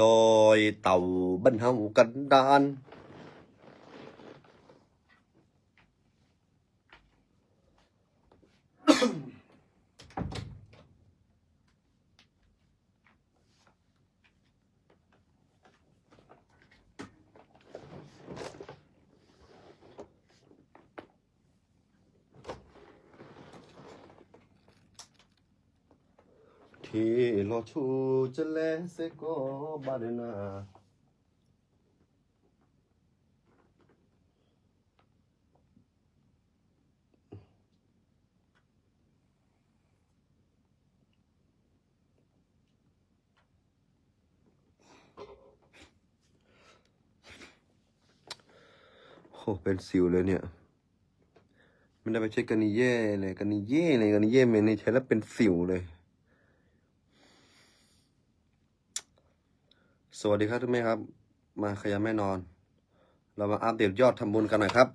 ดอยเต่า ที่รอชูจะแลเสก็บาดนาโอ้เป็นสิวเลยเนี่ย ไม่ได้ไปเช็คกันนี่แย่เลย กันนี่แย่เลย กันนี่แย่เมนนี่ใช้แล้วเป็นสิวเลย สวัสดีครับทุกท่านครับ มาขยันแม่นอน เรามาอัปเดตยอดทำบุญกันหน่อยครับ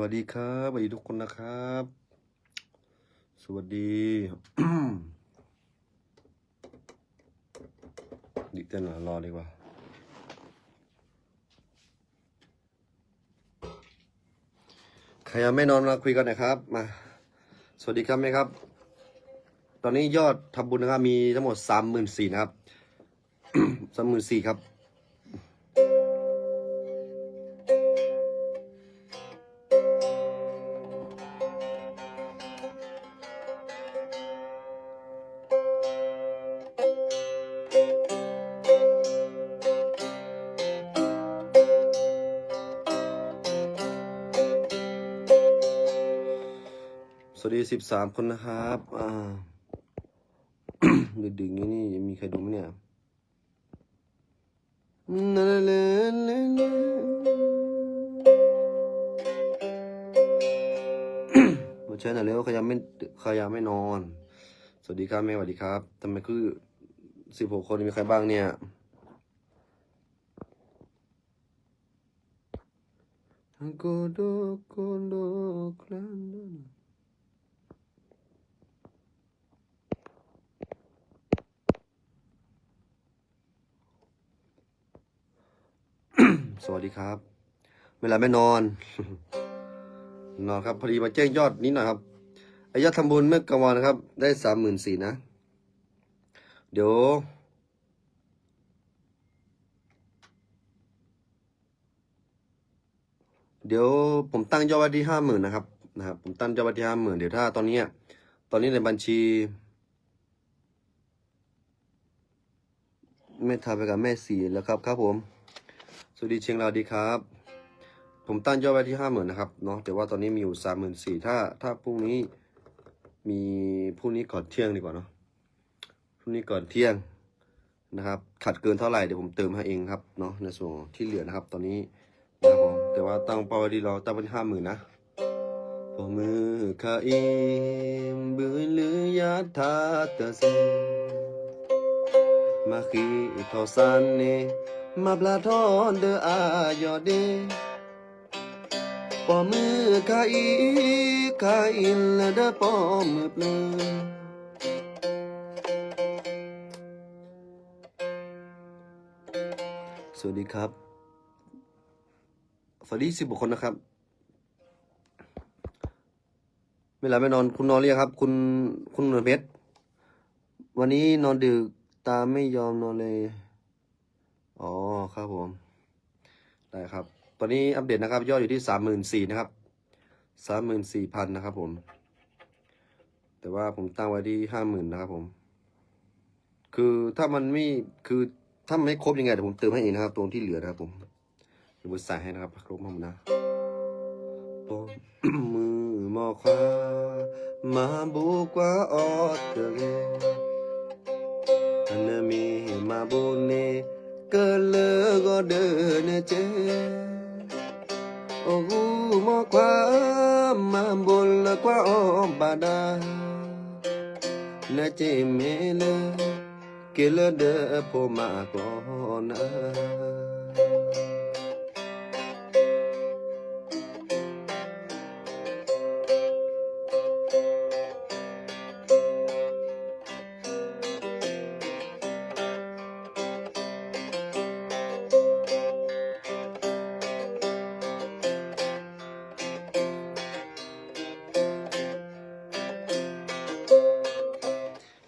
วัสดีครับสวัสดีทุกคนนะครับ สวัสดีดิเต้นรอดีกว่าใครยังไม่นอนมาคุยกันนะครับมาสวัสดีครับไหมครับ ตอนนี้ยอดทำบุญนะครับมีทั้งหมดสามหมื่นสี่นะครับสามหมื่นสี่ครับ สิบสามคนนะครับ อ่าดึกดึกๆนี้นี่ยังมีใครดูไหมเนี่ยมาเชิญหน่อยเร็วใครยังไม่ใครยังไม่นอน สวัสดีครับแม่สวัสดีครับทำไมคือสิบหกคนมีใครบ้างเนี่ย Godo, godo, clan. สวัสดีครับ เวลาไม่นอน นอนครับ พอดีมาแจ้งยอดนิดหน่อยครับอายอดทำบุญเมื่อกลางวันนะครับ ได้สามหมื่นสี่นะ เดี๋ยวเดี๋ยวผมตั้งยอดไว้ที่ห้าหมื่นนะครับนะครับ ผมตั้งยอดไว้ที่ห้าหมื่นเดี๋ยวถ้าตอนนี้ตอนนี้ในบัญชีแม่ทาไปกับแม่สีแล้วครับครับผม วัสดีเชียงรายดีครับ ผมตั้งยอดไว้ที่ห้าหมื่นนะครับเนาะแต่ว่าตอนนี้มีอยู่สามหมื่นสี่ถ้าถ้าพรุ่งนี้มีพรุ่งนี้ก่อนเที่ยงดีกว่าเนาะพรุ่งนี้ก่อนเที่ยงนะครับขัดเกินเท่าไหร่เดี๋ยวผมเติมให้เองครับเนาะในส่วนที่เหลือนะครับ ตอนนี้นะครับผมแต่ว่าตั้งเป้าไว้ที่เราตั้งไว้ที่ห้าหมื่นนะพอมือขาอิมบืนหรือยาทาเตเซมาคีทอสันเน มาปลาทอนเดออายอเดปอมือคาอีคาอินละเดอปอมือเปลือสวัสดีครับ สวัสดีสิบกว่าคนนะครับ เวลาไม่นอนคุณนอนหรือยังครับ คุณคุณนวลเพชรวันนี้นอนดึกตาไม่ยอมนอนเลย อ๋อครับผม ได้ครับ ตอนนี้อัปเดตนะครับ ยอดอยู่ที่สามหมื่นสี่นะครับสามหมื่นสี่พันนะครับผม แต่ว่าผมตั้งไว้ที่ห้าหมื่นนะครับผม คือถ้ามันไม่คือถ้ามันไม่ครบยังไงเดี๋ยวผมเติมให้เองนะครับ ตรงที่เหลือนะครับผมเดี๋ยวผมใส่ให้นะครับครบหมดนะปมมือมอความาบุกว่าออดเดเก Anami ma bone cơ lơ gò đơn chê. Ô gu mò quá mà buồn là quá ô bà đa nè chê mê lơ kia lơ đơ bồ mà có nơ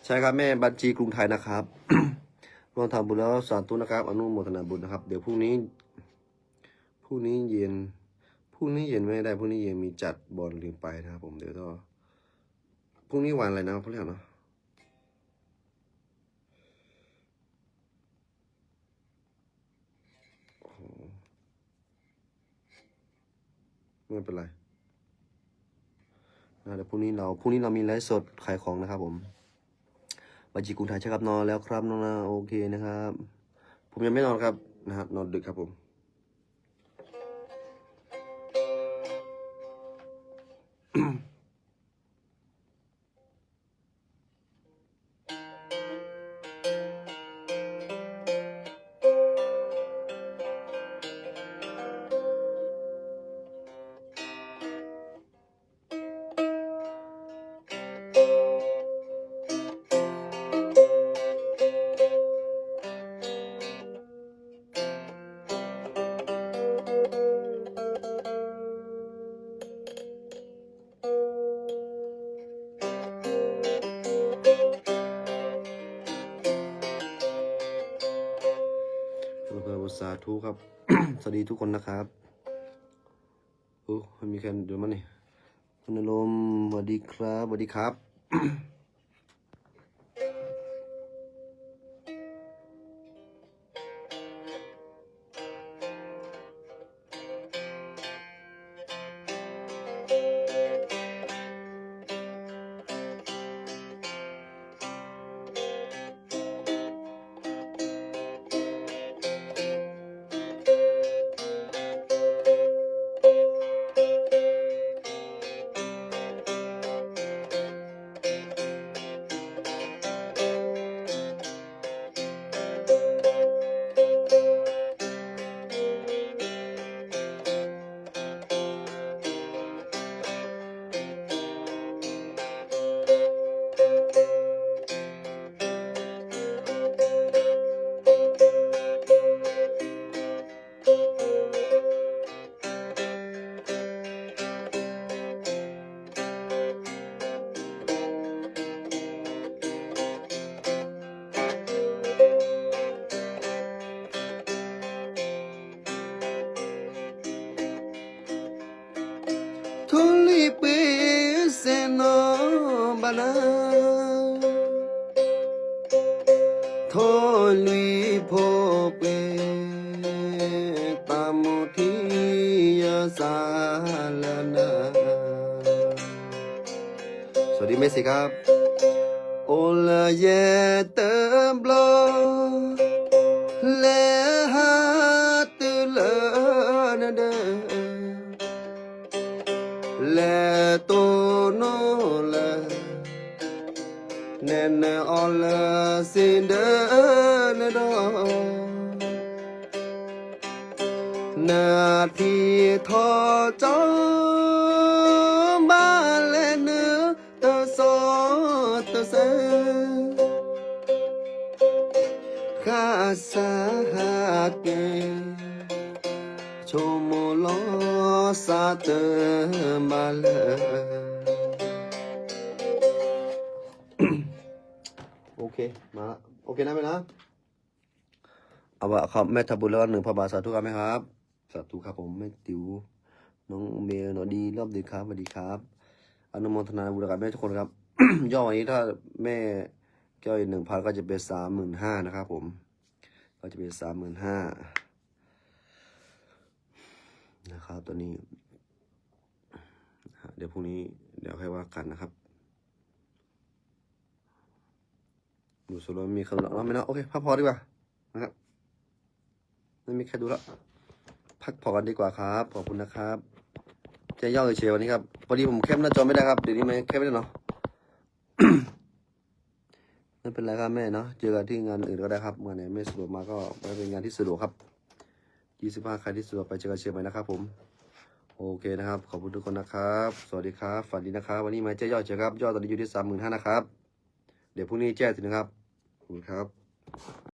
ใช่ครับแม่บัญชีกรุงไทยนะครับร่วมทำบุญแล้วสาธุนะครับ อนุโมทนาบุญนะครับ เดี๋ยวพรุ่งนี้พรุ่งนี้เย็นพรุ่งนี้เย็นไม่ได้พรุ่งนี้เย็นมีจัดบอลลืมไปนะครับ ผมเดี๋ยวก็พรุ่งนี้วันอะไรนะพรุ่งนี้เนาะไม่เป็นไรนะเดี๋ยวพรุ่งนี้เราพรุ่งนี้เรามีไลฟ์สดขายของนะครับผม บัญชีกรุงไทยใช่ครับนอนแล้วครับน้องนาโอเคนะครับ ผมยังไม่นอนครับนะครับ นอนดึกครับผมาธุครับ สวัสดีทุกคนนะครับโอ้มีใครเดี๋ยวมานี่คุณอารมณ์สวัสดีครับสวัสดีครับ ಧೋಲಿಭೋಪೆ ತಮುಠಿಯ ಸಾಲನ สวัสดีเมสิครับโอลาเยเตมบลและฮาตุเลนเดและโตโนเละ nên ờ, all ờ, xin đỡ đó. Nà thì thọ cho ba lên nữa. Tơ so tơ sẽ khá xa hạt cho mô lo xa tơ mà lời เลโอเค มาละโอเคนะไหมนะเอาวะครับแม่ทับบุญแล้วก็หนึ่งพระบาทสาธุครับไหมครับ สาธุครับผมแม่ติ๋วน้องเมย์น้อดีรอบดึกครับสวัสดีครับ อนุโมทนาบุญกับแม่ทุกคนครับย่อวันนี้ถ้าแม่แก้วอีกหนึ่งพันก็จะเป็นสามหมื่นห้านะครับผม ก็จะเป็นสามหมื่นห้านะครับตอนนี้ เดี๋ยวพรุ่งนี้เดี๋ยวค่อยว่ากันนะครับ ดูสรุปว่ามีคำตอบแล้วไหมนะโอเคพักพอดีกว่านะครับไม่มีใครดูแล้วพักผ่อนกันดีกว่าครับขอบคุณนะครับจะย่อเฉยวันนี้ครับพอดีผมแคปหน้าจอไม่ได้ครับเดี๋ยวนี้ไม่แคปไม่ได้เนาะไม่เป็นไรครับแม่เนาะเจอกันที่งานอื่นก็ได้ครับงานไหนไม่สะดวกมาก็ไปเป็นงานที่สะดวกครับยี่สิบห้าใครที่สะดวกไปเจอกันเชียงใหม่นะครับ ผมโอเคนะครับ ขอบคุณทุกคนนะครับ สวัสดีครับฝันดีนะครับ วันนี้มาเจ๊ยอดเชียวครับยอดตอนนี้อยู่ที่สามหมื่นห้านะครับ เดี๋ยวพรุ่งนี้แจ้งสินะครับขอบคุณครับ